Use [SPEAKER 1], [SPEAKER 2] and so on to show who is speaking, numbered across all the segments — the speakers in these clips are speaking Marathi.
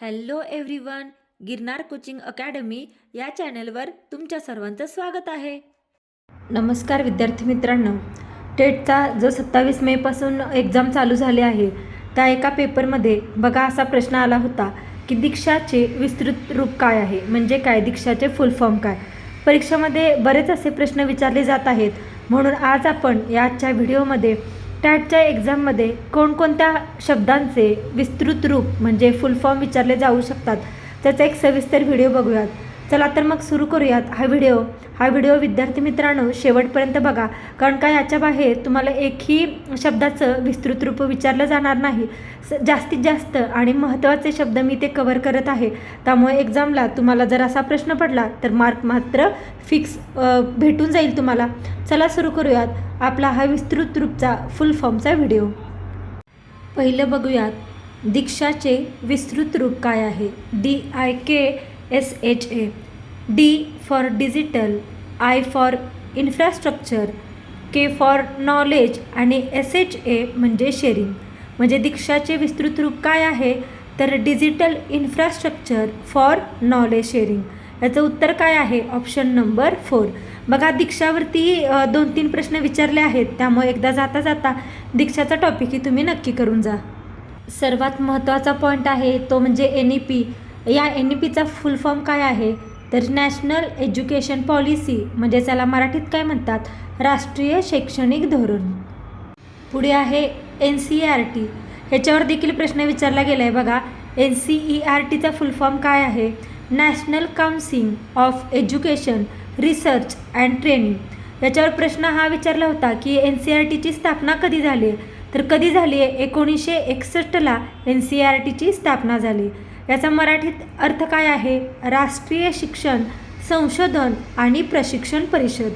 [SPEAKER 1] Hello everyone Girnar coaching academy या चॅनलवर तुमच्या सर्वांचं स्वागत आहे. नमस्कार विद्यार्थी मित्रांनो. टेटचा जो सत्तावीस मेपासून एक्झाम चालू झाले आहे त्या एका पेपरमध्ये बघा असा प्रश्न आला होता की दीक्षाचे विस्तृत रूप काय आहे? म्हणजे काय? दीक्षाचे फुल फॉर्म काय? परीक्षेमध्ये बरेच असे प्रश्न विचारले जात आहेत. म्हणून आज आपण या आजच्या व्हिडिओमध्ये टॅटच्या एक्झाममध्ये कोणकोणत्या शब्दांचे विस्तृत रूप म्हणजे फुल फॉर्म विचारले जाऊ शकतात त्याचा एक सविस्तर व्हिडिओ बघूयात. चला तर मग सुरू करूयात हा व्हिडिओ. हा व्हिडिओ विद्यार्थी मित्रांनो शेवटपर्यंत बघा. कारण का याच्या बाहेर तुम्हाला एकही शब्दाचं विस्तृत रूप विचारलं जाणार नाही. स जास्तीत जास्त आणि महत्त्वाचे शब्द मी ते कवर करत आहे. त्यामुळे एक्झामला तुम्हाला जर असा प्रश्न पडला तर मार्क मात्र फिक्स भेटून जाईल तुम्हाला. चला सुरू करूयात आपला हा विस्तृत रूपचा फुल फॉर्मचा व्हिडिओ. पहिलं बघूयात दीक्षाचे विस्तृत रूप काय आहे? D I K S H A D for digital I for infrastructure K for knowledge आणि एस एच ए म्हणजे शेअरिंग म्हणजे दीक्षाचे विस्तृत रूप काय आहे? तर digital infrastructure for knowledge sharing याचं उत्तर काय आहे? ऑप्शन नंबर फोर बघा दीक्षावरती दोन तीन प्रश्न विचारले आहेत. त्यामुळे एकदा जाता जाता दीक्षाचा टॉपिकही तुम्ही नक्की करून जा. सर्वात महत्त्वाचा पॉईंट आहे तो म्हणजे एन ई पी या एन ई पीचा फुल फॉर्म काय आहे? तर नॅशनल एज्युकेशन पॉलिसी म्हणजे त्याला मराठीत काय म्हणतात? राष्ट्रीय शैक्षणिक धोरण. पुढे आहे N C E R T ह्याच्यावर देखील प्रश्न विचारला गेला आहे बघा एन सी ई आर टीचा फुल फॉर्म काय आहे? National Council of Education Research and Training याच्यावर प्रश्न हा विचारला होता की एन सी आर टीची स्थापना कधी झाली? आहे तर कधी झाली? आहे एकोणीसशे एकसष्टला एन सी आर टीची स्थापना झाली. याचा मराठीत अर्थ काय आहे? राष्ट्रीय शिक्षण संशोधन आणि प्रशिक्षण परिषद.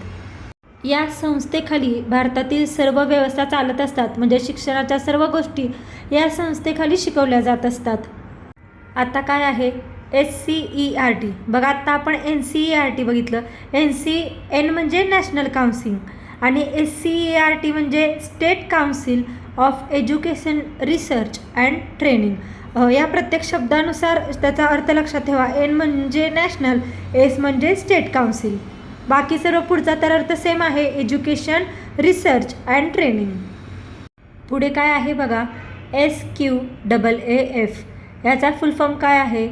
[SPEAKER 1] या संस्थेखाली भारतातील सर्व व्यवस्था चालत असतात म्हणजे शिक्षणाच्या सर्व गोष्टी या संस्थेखाली शिकवल्या जात असतात. आता काय आहे? S C E R T. बघा आत्ता आपण N C E R T बघितलं. एन सी एन म्हणजे नॅशनल काउन्सिल आणि S C E R T म्हणजे state council of education research and training. या प्रत्येक शब्दानुसार त्याचा अर्थ लक्षात ठेवा. एन म्हणजे नॅशनल एस म्हणजे स्टेट काउन्सिल बाकी सर्व पुढचा तर अर्थ सेम आहे. एज्युकेशन रिसर्च अँड ट्रेनिंग पुढे काय आहे बघा? S Q double A F याचा फुल फॉर्म काय आहे?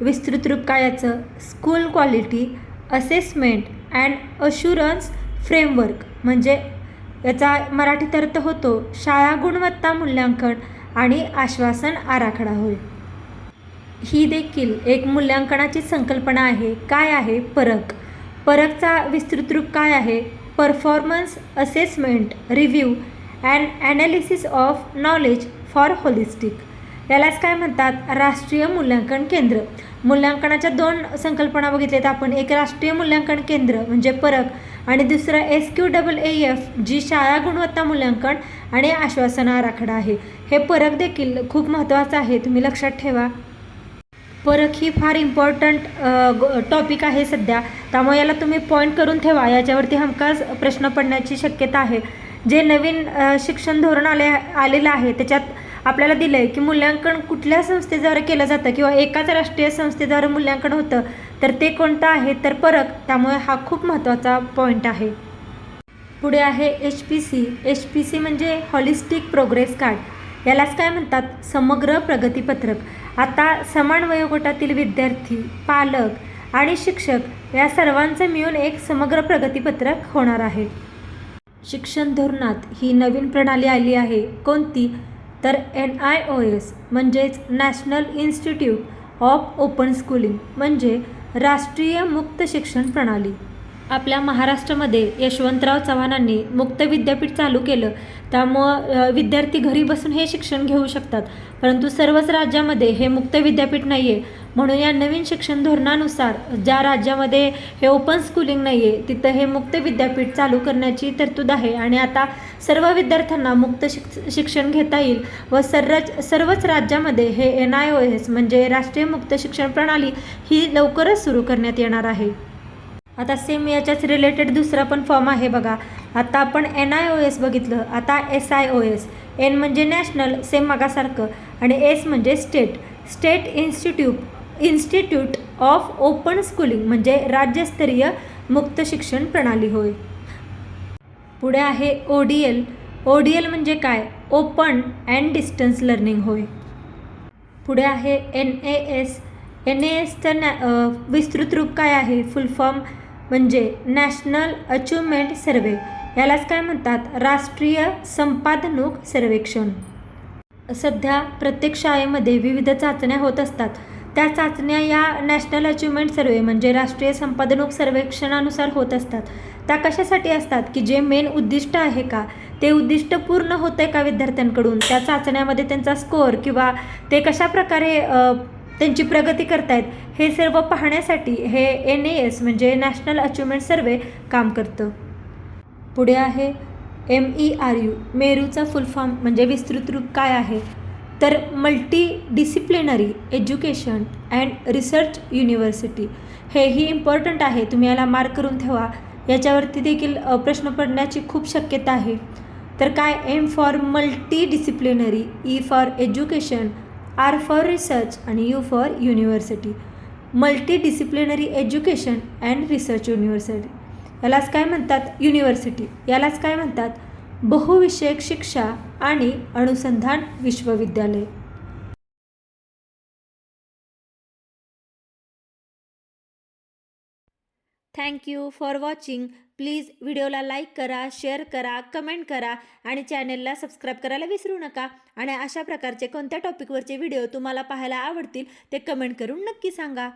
[SPEAKER 1] विस्तृत रूप काय याचं? School quality assessment and assurance framework म्हणजे याचा मराठीत अर्थ होतो शाळा गुणवत्ता मूल्यांकन. आणि आश्वासन आराखडा होय. ही देखील एक मूल्यांकनाची संकल्पना आहे. काय आहे परक परकचा विस्तृत रूप काय आहे? Performance assessment review and analysis of knowledge for holistic. यालाच काय म्हणतात? राष्ट्रीय मूल्यांकन केंद्र. मूल्यांकनाच्या दोन संकल्पना बघितल्यात आपण. एक राष्ट्रीय मूल्यांकन केंद्र म्हणजे परक आणि दुसरं S Q double A F जी शाळा गुणवत्ता मूल्यांकन आणि आश्वासन आराखडा आहे. हे परक देखील खूप महत्त्वाचं आहे तुम्ही लक्षात ठेवा. परक ही फार इम्पॉर्टंट टॉपिक आहे सध्या. त्यामुळे याला तुम्ही पॉईंट करून ठेवा. याच्यावरती हमखास प्रश्न पडण्याची शक्यता आहे. जे नवीन शिक्षण धोरण आले आलेलं आहे त्याच्यात आपल्याला दिलं आहे की मूल्यांकन कुठल्या संस्थेद्वारे केलं जातं किंवा एकाच राष्ट्रीय संस्थेद्वारे मूल्यांकन होतं तर ते कोणतं आहे? तर परक. त्यामुळे हा खूप महत्त्वाचा पॉईंट आहे. पुढे आहे H P C H P C म्हणजे हॉलिस्टिक प्रोग्रेस कार्ड यालाच काय म्हणतात? समग्र प्रगतीपत्रक. आता समान वयोगटातील विद्यार्थी पालक आणि शिक्षक या सर्वांचं मिळून एक समग्र प्रगतीपत्रक होणार आहे. शिक्षण धोरणात ही नवीन प्रणाली आली आहे. कोणती? तर एन आय ओ एस म्हणजेच National Institute of Open Schooling म्हणजे राष्ट्रीय मुक्त शिक्षण प्रणाली. आपल्या महाराष्ट्रामध्ये यशवंतराव चव्हाणांनी मुक्त विद्यापीठ चालू केलं. त्यामुळं विद्यार्थी घरी बसून हे शिक्षण घेऊ शकतात. परंतु सर्वच राज्यामध्ये हे मुक्त विद्यापीठ नाही आहे म्हणून या नवीन शिक्षण धोरणानुसार ज्या राज्यामध्ये हे ओपन स्कूलिंग नाही आहे तिथं हे मुक्त विद्यापीठ चालू करण्याची तरतूद आहे. आणि आता सर्व विद्यार्थ्यांना मुक्त शिक शिक्षण घेता येईल व सर्रच सर्वच राज्यामध्ये हे एन आय ओ एस म्हणजे राष्ट्रीय मुक्त शिक्षण प्रणाली ही लवकरच सुरू करण्यात येणार आहे. आता सेम याच्याच रिलेटेड दुसरा पण फॉर्म आहे बघा. आता आपण एन आय ओ एस बघितलं. आता S I O S N म्हणजे नॅशनल सेम मागासारखं. आणि एस म्हणजे state state institute institute of open schooling म्हणजे राज्यस्तरीय मुक्त शिक्षण प्रणाली होय. पुढे आहे O D L O D L म्हणजे काय? ओपन अँड डिस्टन्स लर्निंग होय. पुढे आहे N A S N A एसचं नॅ विस्तृत रूप काय आहे? फुल फॉर्म म्हणजे नॅशनल अचिव्हमेंट सर्वे. यालाच काय म्हणतात? राष्ट्रीय संपादनूक सर्वेक्षण. सध्या प्रत्येक शाळेमध्ये विविध चाचण्या होत असतात. त्या चाचण्या या नॅशनल अचिव्हमेंट सर्वे म्हणजे राष्ट्रीय संपादनूक सर्वेक्षणानुसार होत असतात. त्या कशासाठी असतात? की जे मेन उद्दिष्ट आहे का? ते उद्दिष्ट पूर्ण होतं आहे का विद्यार्थ्यांकडून? त्या चाचण्यामध्ये त्यांचा स्कोअर किंवा ते कशा प्रकारे त्यांची प्रगती करतायत. हे सर्व पाहण्यासाठी हे एन ए एस म्हणजे नॅशनल अचिव्हमेंट सर्वे काम करतं. पुढे आहे एम ई आर यू मेरूचा फुल फॉर्म म्हणजे विस्तृत रूप काय आहे? तर multi disciplinary education and research university हेही इम्पॉर्टंट आहे. तुम्ही याला मार्क करून ठेवा. याच्यावरती देखील प्रश्न पडण्याची खूप शक्यता आहे. तर काय M for multi disciplinary E for education R for research आणि U for university. Multi disciplinary education and research university. यालाच काय म्हणतात? युनिव्हर्सिटी. यालाच काय म्हणतात? बहुविषयक शिक्षा आणि अनुसंधान विश्वविद्यालय. Thank you for watching please व्हिडिओला लाईक करा शेअर करा कमेंट करा आणि चॅनेलला सबस्क्राईब करायला विसरू नका. आणि अशा प्रकारचे कोणत्या टॉपिकवरचे व्हिडिओ तुम्हाला पाहायला आवडतील ते कमेंट करून नक्की सांगा.